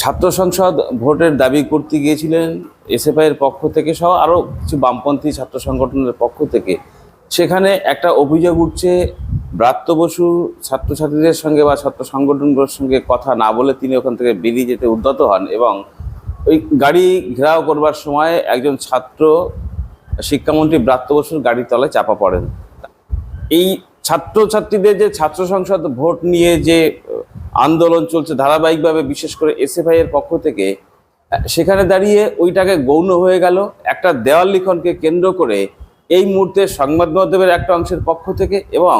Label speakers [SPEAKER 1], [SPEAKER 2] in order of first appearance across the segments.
[SPEAKER 1] ছাত্র সংসদ ভোটের দাবি করতে গিয়েছিলেন এসএফআই এর পক্ষ থেকে সহ আরও কিছু বামপন্থী ছাত্র সংগঠনের পক্ষ থেকে। সেখানে একটা অভিযোগ উঠছে, ব্রাত্য বসু ছাত্রছাত্রীদের সঙ্গে বা ছাত্র সংগঠনগুলোর সঙ্গে কথা না বলে তিনি ওখান থেকে বেরিয়ে যেতে উদ্যত হন এবং ওই গাড়ি ঘেরাও করবার সময় একজন ছাত্র শিক্ষামন্ত্রী ব্রাত্য বসুর গাড়ির তলায় চাপা পড়েন। এই ছাত্রছাত্রীদের যে ছাত্র সংসদ ভোট নিয়ে যে আন্দোলন চলছে ধারাবাহিকভাবে, বিশেষ করে এসএফআই এর পক্ষ থেকে। সেখানে দাঁড়িয়ে ওইটাকে গৌণ হয়ে গেল। একটা দেওয়াল লিখনকে কেন্দ্র করে এই মুহূর্তে সংবাদ মাধ্যমের একটা অংশের পক্ষ থেকে এবং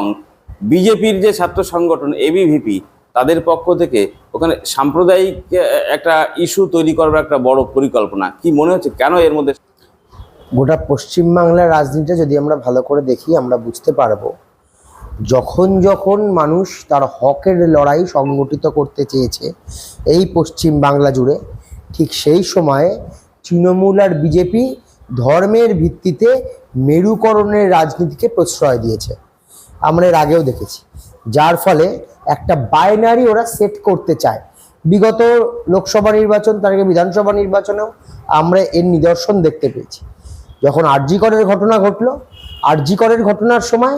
[SPEAKER 1] বিজেপির যে ছাত্র সংগঠন এবিভিপি তাদের পক্ষ থেকে ওখানে সাম্প্রদায়িক একটা ইস্যু তৈরি করার একটা বড় পরিকল্পনা। কি মনে হচ্ছে? কেন এর মধ্যে
[SPEAKER 2] গোটা পশ্চিমবাংলার রাজনীতিটা যদি আমরা ভালো করে দেখি, আমরা বুঝতে পারব। যখন যখন মানুষ তার হকের লড়াই সংগঠিত করতে চেয়েছে এই পশ্চিম বাংলা জুড়ে, ঠিক সেই সময়ে তৃণমূল আর বিজেপি ধর্মের ভিত্তিতে মেরুকরণের রাজনীতিকে প্রশ্রয় দিয়েছে। আমরা এর আগেও দেখেছি। যার ফলে একটা বাইনারি ওরা সেট করতে চায়। বিগত লোকসভা নির্বাচন, তার আগে বিধানসভা নির্বাচনেও আমরা এর নিদর্শন দেখতে পেয়েছি। যখন আরজিকরের ঘটনা ঘটলো আরজিকরের ঘটনার সময়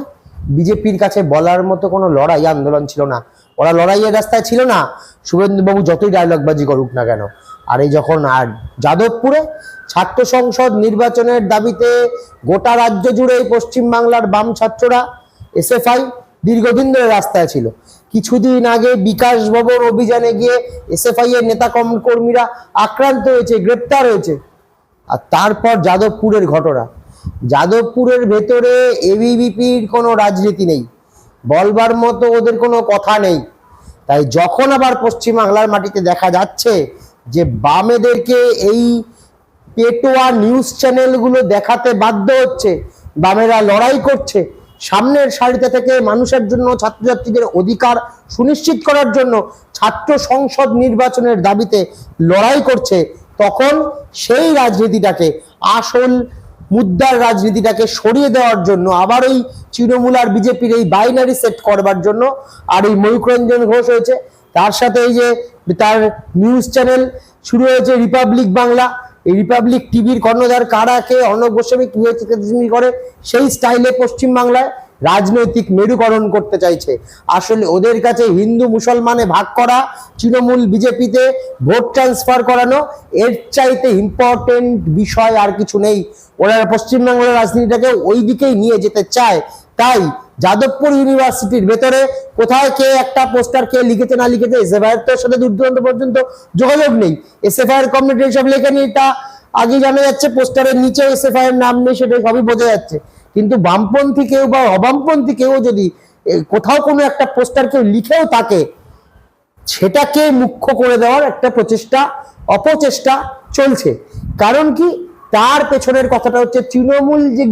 [SPEAKER 2] বিজেপির কাছে বলার মতো কোনো লড়াই আন্দোলন ছিল না। ওরা লড়াইয়ের রাস্তায় ছিল না। শুভেন্দুবাবু যতই ডায়লগবাজি করুক না কেন। আর এই যখন আর যাদবপুরে ছাত্র সংসদ নির্বাচনের দাবিতে গোটা রাজ্য জুড়ে পশ্চিমবাংলার বাম ছাত্ররা এসএফআই দীর্ঘদিন ধরে রাস্তায় ছিল। কিছুদিন আগে বিকাশ ভবন অভিযানে গিয়ে এসএফআই এর নেতা কর্মীরা আক্রান্ত হয়েছে, গ্রেপ্তার হয়েছে। আর তারপর যাদবপুরের ঘটনা। যাদবপুরের ভেতরে এবিভিপির কোনো রাজনীতি নেই। বলবার মতো ওদের কোনো কথা নেই। তাই যখন আবার পশ্চিমবাংলার মাটিতে দেখা যাচ্ছে যে বামেদেরকে এই পেটোয়া নিউজ চ্যানেলগুলো দেখাতে বাধ্য হচ্ছে, বামেরা লড়াই করছে, সামনের সারিতে থেকে মানুষের জন্য, ছাত্রছাত্রীদের অধিকার সুনিশ্চিত করার জন্য ছাত্র সংসদ নির্বাচনের দাবিতে লড়াই করছে, তখন সেই রাজনীতিটাকে আসল মুদ্রার রাজনীতিটাকে সরিয়ে দেওয়ার জন্য আবার ওই তৃণমূল আর বিজেপির এই বাইনারি সেট করবার জন্য আর এই ময়ূকরঞ্জন ঘোষ হয়েছে তার সাথে এই যে তার নিউজ চ্যানেল শুরু হয়েছে রিপাবলিক বাংলা এই রিপাবলিক টিভির কর্ণধার কারাকে অর্ণব গোস্বামী কীভাবে করে সেই স্টাইলে পশ্চিমবাংলায় রাজনৈতিক মেরুকরণ করতে চাইছে। আসলে ওদের কাছে হিন্দু মুসলমানে ভাগ করা, তৃণমূল বিজেপিতে ভোট ট্রান্সফার করানো, এর চাইতে ইম্পর্টেন্ট বিষয় আর কিছু নেই। ওরা পশ্চিমবাংলার রাজনীতিটাকে ওই দিকেই নিয়ে যেতে চায়। তাই যাদবপুর ইউনিভার্সিটির ভেতরে কোথায় কে একটা পোস্টার কে লিখেছে না লিখেছে এসএফআই এর সাথে দূর দূরান্ত পর্যন্ত যোগাযোগ নেই। এসএফআই এর কমিটি সব লেখেনি তা আগে জানা যাচ্ছে পোস্টারের নিচে এসএফআই এর নাম নেই সেটা সবই বোঝা যাচ্ছে। কিন্তু বামপন্থী কেউ বা অবামপন্থী কেউ যদি কোথাও কোনো একটা পোস্টার কেউ লিখেও থাকে সেটাকে মুখ্য করে দেওয়ার একটা প্রচেষ্টা, অপচেষ্টা চলছে। কারণ কি? তার পেছনের কথাটা হচ্ছে, তৃণমূল যে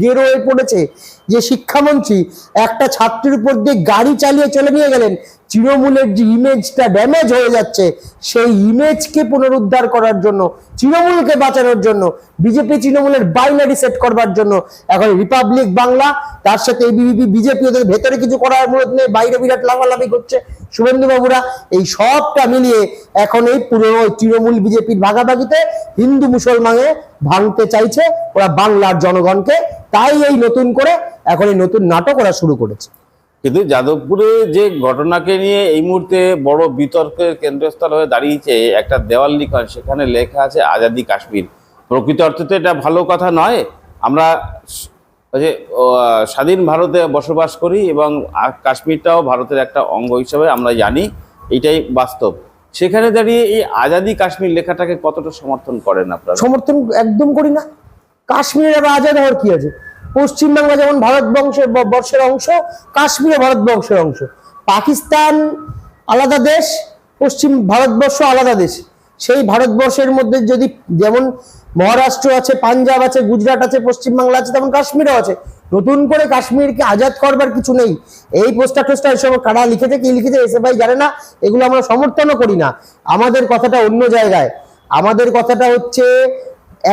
[SPEAKER 2] গেরো হয়ে পড়েছে, যে শিক্ষামন্ত্রী, একটা ছাত্রীর উপর দিয়ে গাড়ি চালিয়ে চলে নিয়ে গেলেন, তৃণমূলের যে ইমেজটা ড্যামেজ হয়ে যাচ্ছে, সেই ইমেজকে পুনরুদ্ধার করার জন্য তৃণমূলকে বাঁচানোর জন্য, বিজেপি তৃণমূলের বাইনারি সেট করবার জন্য। এখন রিপাবলিক বাংলা তার সাথে এবিভিপি বিজেপি ওদের ভেতরে কিছু করার অনুরোধ নেই, বাইরে বিরাট লাফালাফি করছে। শুভেন্দু বাবুরা এই সবটা মিলিয়ে এখন এই পুরনো তৃণমূল বিজেপির ভাগাভাগিতে হিন্দু মুসলমানে ভাঙতে চাইছে ওরা বাংলার জনগণকে। তাই এই নতুন করে এখন এই নতুন নাটক ওরা শুরু করেছে।
[SPEAKER 1] কিন্তু যাদবপুরে যে ঘটনাকে নিয়ে এই মুহূর্তে বড় বিতর্কের কেন্দ্রস্থল হয়ে দাঁড়িয়েছে একটা দেওয়াল লিখন, সেখানে লেখা আছে আজাদি কাশ্মীর। প্রকৃত অর্থে তো এটা ভালো কথা নয়। আমরা যে স্বাধীন ভারতে বসবাস করি এবং কাশ্মীরটাও ভারতের একটা অঙ্গ হিসাবে আমরা জানি, এটাই বাস্তব। সেখানে দাঁড়িয়ে এই আজাদি কাশ্মীর লেখাটাকে কতটা সমর্থন করেন আপনারা?
[SPEAKER 2] সমর্থন একদম করি না। কাশ্মীরের আবার আজাদ হওয়ার কি আছে? পশ্চিমবাংলা যেমন ভারতবংশের বর্ষের অংশ, কাশ্মীরও ভারতবর্ষের অংশ। পাকিস্তান আলাদা দেশ, পশ্চিম ভারতবর্ষ আলাদা দেশ। সেই ভারতবর্ষের মধ্যে যদি যেমন মহারাষ্ট্র আছে, পাঞ্জাব আছে, গুজরাট আছে, পশ্চিমবাংলা আছে, তেমন কাশ্মীরও আছে। নতুন করে কাশ্মীরকে আজাদ করবার কিছু নেই। এই পোস্টার টোস্টার এসব কারা লিখেছে, কি লিখেছে এসে ভাই জানে না, এগুলো আমরা সমর্থনও করি না। আমাদের কথাটা অন্য জায়গায়। আমাদের কথাটা হচ্ছে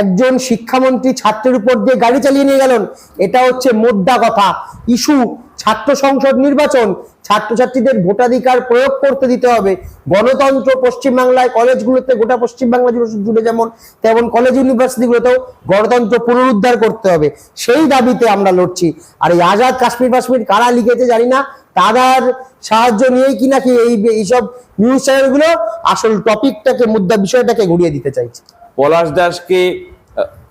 [SPEAKER 2] একজন শিক্ষামন্ত্রী ছাত্রের উপর দিয়ে গাড়ি চালিয়ে নিয়ে গেলেন। এটা হচ্ছে মোদ্দা কথা। ইস্যু, ছাত্র সংসদ নির্বাচন। ছাত্রছাত্রীদের ভোটাধিকার প্রয়োগ করতে দিতে হবে। গণতন্ত্র পশ্চিমবাংলায় কলেজগুলোতে গোটা পশ্চিমবাংলা জুড়ে যেমন, তেমন কলেজ ইউনিভার্সিটিগুলোতেও গণতন্ত্র পুনরুদ্ধার করতে হবে। সেই দাবিতে আমরা লড়ছি। আর এই আজাদ কাশ্মীর কাশ্মীর কারা লিখেছে জানি না। তাদের সাহায্য নিয়েই কি নাকি এই এইসব নিউজ চ্যানেলগুলো আসল টপিকটাকে মুদ্রা বিষয়টাকে ঘুরিয়ে দিতে চাইছে।
[SPEAKER 1] পলাশ দাসকে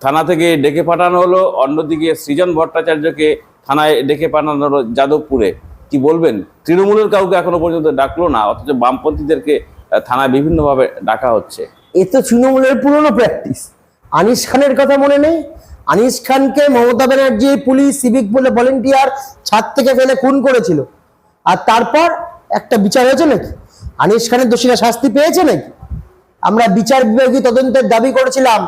[SPEAKER 1] থানা থেকে ডেকে পাঠানো হলো, অন্যদিকে সৃজন ভট্টাচার্যকে থানায় ডেকে পাঠানো হলো যাদবপুরে। কি বলবেন? তৃণমূলের কাউকে এখনও পর্যন্ত ডাকলো না, অথচ বামপন্থীদেরকে থানায় বিভিন্নভাবে ডাকা হচ্ছে।
[SPEAKER 2] এ তো তৃণমূলের পুরনো প্র্যাকটিস আনিস খানের কথা মনে নেই? আনিস খানকে মমতা ব্যানার্জি, পুলিশ সিভিক বলে ভলেন্টিয়ার ছাদ থেকে ফেলে খুন করেছিল। আর তারপর একটা বিচার হয়েছে নাকি? আনিস খানের দোষীরা শাস্তি পেয়েছে নাকি? আমরা বিচার বিভাগীয় তদন্তের দাবি করেছিলাম,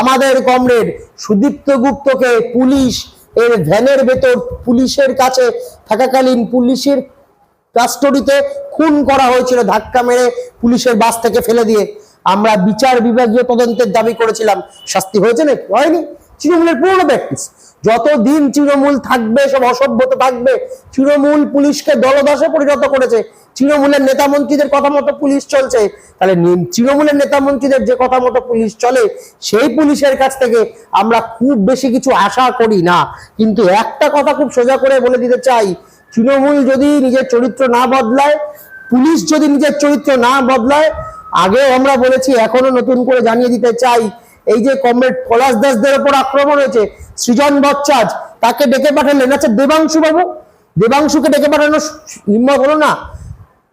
[SPEAKER 2] আমাদের কমরেড সুদীপ্ত গুপ্তকে পুলিশ এর ভ্যানের ভেতর পুলিশের কাছে থাকাকালীন পুলিশের কাস্টডিতে খুন করা হয়েছিল ধাক্কা মেরে পুলিশের বাস থেকে ফেলে দিয়ে। আমরা বিচার বিভাগীয় তদন্তের দাবি করেছিলাম। শাস্তি হয়েছে নাকি? হয়নি। তৃণমূলের পুরনো প্র্যাকটিস যতদিন তৃণমূল থাকবে, সব অসভ্যতা থাকবে, তৃণমূল পুলিশকে দলদাসে পরিণত করেছে। তৃণমূলের নেতা মন্ত্রীদের কথা মতো পুলিশ চলছে। তাহলে তৃণমূলের নেতা মন্ত্রীদের যে কথা মতো পুলিশ চলে, সেই পুলিশের কাছ থেকে আমরা খুব বেশি কিছু আশা করি না। কিন্তু একটা কথা খুব সোজা করে বলে দিতে চাই, তৃণমূল যদি নিজের চরিত্র না বদলায়, পুলিশ যদি নিজের চরিত্র না বদলায়, আগেও আমরা বলেছি, এখনও নতুন করে জানিয়ে দিতে চাই, এই যে কমরেড পলাশ দাসদের ওপর আক্রমণ হয়েছে, সৃজন বচ্চাজ তাকে ডেকে পাঠালেন। আচ্ছা দেবাংশু বাবু, দেবাংশুকে ডেকে পাঠানোর হিম্মত হলো না?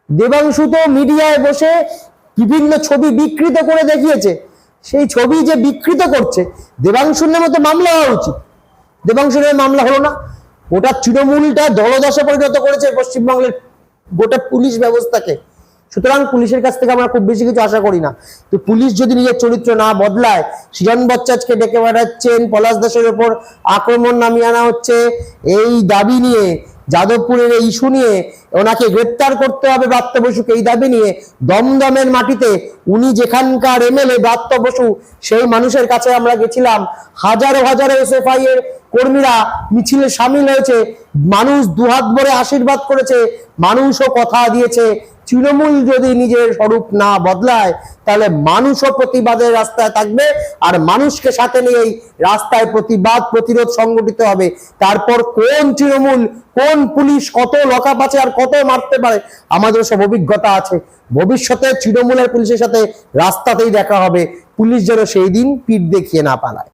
[SPEAKER 2] দেবাংশু তো মিডিয়ায় বসে বিভিন্ন ছবি বিকৃত করে দেখিয়েছে। সেই ছবি যে বিকৃত করছে, দেবাংশুর নামে তো মামলা হওয়া উচিত। দেবাংশুর নামে মামলা হলো না। গোটা তৃণমূলটা দলদশা পরিণত করেছে পশ্চিমবঙ্গের গোটা পুলিশ ব্যবস্থাকে। সুতরাং পুলিশের কাছ থেকে আমরা খুব বেশি কিছু আশা করি না। তো পুলিশ যদি নিজের চরিত্র না বদলায়, সৃজন বচ্চাজকে ডেকে পাঠাচ্ছেন, পলাশ দাসের ওপর আক্রমণ নামিয়ে আনা হচ্ছে, এই দাবি নিয়ে যাদবপুরের এই ইস্যু নিয়ে ওনাকে গ্রেপ্তার করতে হবে ব্রাত্য বসুকে। এই দাবি নিয়ে দমদমের মাটিতে উনি যেখানকার এমএলএ ব্রাত্য বসু, সেই মানুষের কাছে আমরা গেছিলাম। হাজারো হাজারো এসএফআই এর কর্মীরা মিছিলে সামিল হয়েছে। মানুষ দুহাত ভরে আশীর্বাদ করেছে। মানুষও কথা দিয়েছে। তৃণমূল যদি নিজের স্বরূপ না বদলায়, তাহলে মানুষও প্রতিবাদের রাস্তায় থাকবে আর মানুষকে সাথে নিয়েই রাস্তায় প্রতিবাদ প্রতিরোধ সংগঠিত হবে। তারপর কোন তৃণমূল, কোন পুলিশ কত লকাপ আছে আর কত মারতে পারে আমাদের সব অভিজ্ঞতা আছে। ভবিষ্যতে তৃণমূলের পুলিশের সাথে রাস্তাতেই দেখা হবে। পুলিশ যেন সেই দিন পিঠ দেখিয়ে না পালায়।